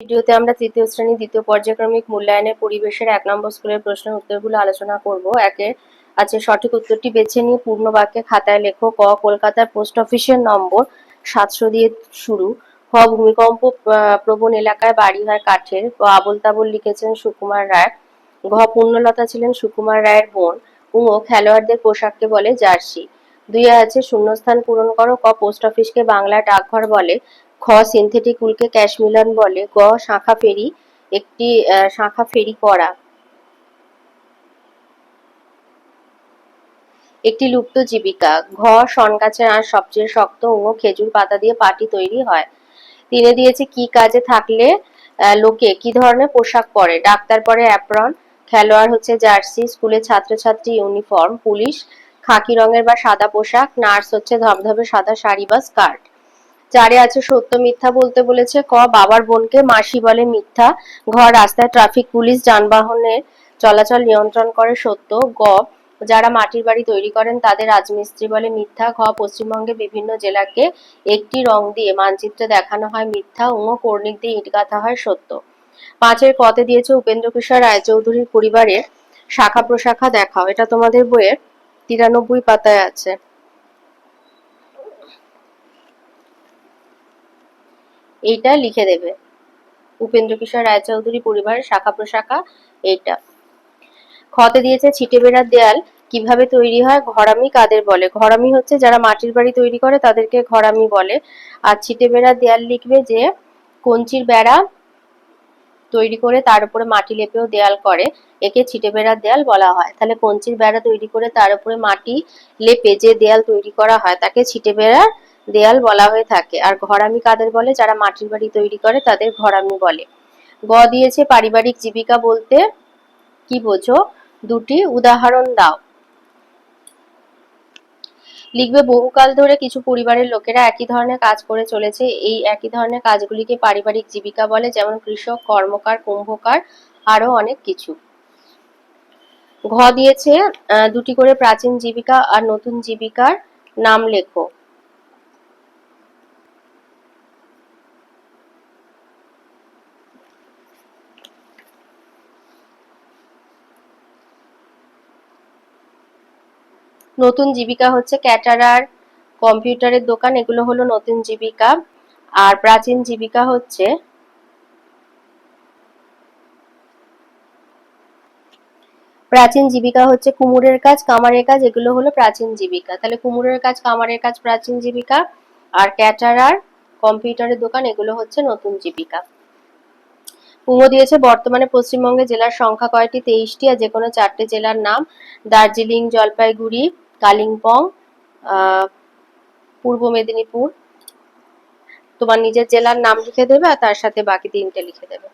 ভিডিওতে আমরা তৃতীয় শ্রেণি, দ্বিতীয় পর্যায়ক্রমিক মূল্যায়নের পরিবেশের এক নম্বর স্কুলের প্রশ্নের উত্তরগুলো আলোচনা করব। একে আছে সঠিক উত্তরটি বেছে নিয়ে পূর্ণ বাক্যে খাতায় লেখো। ক, কলকাতার পোস্ট অফিসের নম্বর সাতশো দিয়ে শুরু। খ, ভূমিকম্প প্রবণ এলাকায় বাড়ি হয় কাঠের। আবল তাবল লিখেছেন সুকুমার রায়। ঘ, পূর্ণলতা ছিলেন সুকুমার রায়ের বোন। ও খেলোয়াড়দের পোশাককে বলে জার্সি। দুই আছে শূন্যস্থান পূরণ করো। ক, পোস্ট অফিসকে বাংলা ডাকঘর বলে। খ সিনথেটিক উলকে ক্যাশ মিলন বলে, গ শাখা ফেরি, একটি শাখা ফেরি করা। একটি লুপ্ত জীবিকা। ঘ শন গাছের আর সবচেয়ে শক্ত ও খেজুর পাতা দিয়ে পাটি তৈরি হয়। তিনে দিয়েছে কি কাজে থাকলে লোকে কি ধরনের পোশাক পরে? ডাক্তার পরে অ্যাপ্রন, খেলোয়াড় হচ্ছে জার্সি, স্কুলে ছাত্রছাত্রী ইউনিফর্ম, পুলিশ, খাকি রঙের বা সাদা পোশাক, নার্স হচ্ছে ধবধবে সাদা শাড়ি বা স্কার্ট। চারে আছে সত্য মিথ্যা বলতে বলেছে। ক, বাবার বোনকে মাসি বলে মিথ্যা। ঘ, রাস্তায় ট্রাফিক, পুলিশ যানবাহনের চলাচল নিয়ন্ত্রণ করে সত্য। গ, যারা মাটির বাড়ি তৈরি করেন তাদের রাজমিস্ত্রি বলে মিথ্যা। ঘ পশ্চিমবঙ্গে বিভিন্ন জেলাকে একটি রং দিয়ে মানচিত্রে দেখানো হয় মিথ্যা ও কর্ণিক দিয়ে ইট গাঁথা হয় সত্য। পাঁচের কতে দিয়েছে উপেন্দ্র কিশোর রায়চৌধুরীর পরিবারের শাখা প্রশাখা দেখাও। এটা তোমাদের বইয়ের তিরানব্বই পাতায় আছে। এইটা লিখে দেবে। উপেন্দ্র কিশোর রায়চৌধুরী পরিবারের শাখা প্রশাখা এইটা। খতে দিয়েছে ছিটে বেড়ার দেয়াল, কীভাবে তৈরি হয় ঘরামি কাদের বলে? ঘরামি হচ্ছে যারা মাটির বাড়ি তৈরি করে তাদেরকে ঘরামি বলে। আর ছিটে বেড়ার দেয়াল লিখবে যে, কঞ্চির বেড়া তৈরি করে তার উপরে মাটি লেপেও দেয়াল করে, একে ছিটে বেড়ার দেয়াল বলা হয়। তাহলে কঞ্চির বেড়া তৈরি করে তার উপরে মাটি লেপে যে দেয়াল তৈরি করা হয় তাকে ছিটে বেড়ার দেয়াল বলা হয়ে থাকে। আর ঘরামি কাদের বলে? যারা মাটির বাড়ি তৈরি করে, তাদের ঘরামি বলে। গ দিয়েছে পারিবারিক জীবিকা বলতে কি বোঝো? দুটি উদাহরণ দাও। লিখবে, বহুকাল ধরে কিছু পরিবারের লোকেরা একই ধরনের কাজ করে চলেছে। এই একই ধরনের কাজগুলিকে পারিবারিক জীবিকা বলে, যেমন কৃষক, কর্মকার, কুম্ভকার, আরও অনেক কিছু। ঘ দিয়েছে দুটি করে প্রাচীন জীবিকা আর নতুন জীবিকার নাম লেখো। নতুন জীবিকা হচ্ছে ক্যাটারার, কম্পিউটারের দোকান, এগুলো হলো নতুন জীবিকা। আর প্রাচীন জীবিকা হচ্ছে প্রাচীন জীবিকা হচ্ছে কুমোরের কাজ, কামারের কাজ, এগুলো হলো প্রাচীন জীবিকা। তাহলে কুমোরের কাজ, কামারের কাজ প্রাচীন জীবিকা, আর ক্যাটারার, কম্পিউটারের দোকান, এগুলো হচ্ছে নতুন জীবিকা। কুমো দিয়েছে বর্তমানে পশ্চিমবঙ্গে জেলার সংখ্যা কয়টি? তেইশটি, আর যে কোনো চারটে জেলার নাম। দার্জিলিং, জলপাইগুড়ি কালিম্পং পূর্ব মেদিনীপুর। তোমার নিজের জেলার নাম লিখে দেবে আর তার সাথে বাকি তিনটে লিখে দেবে।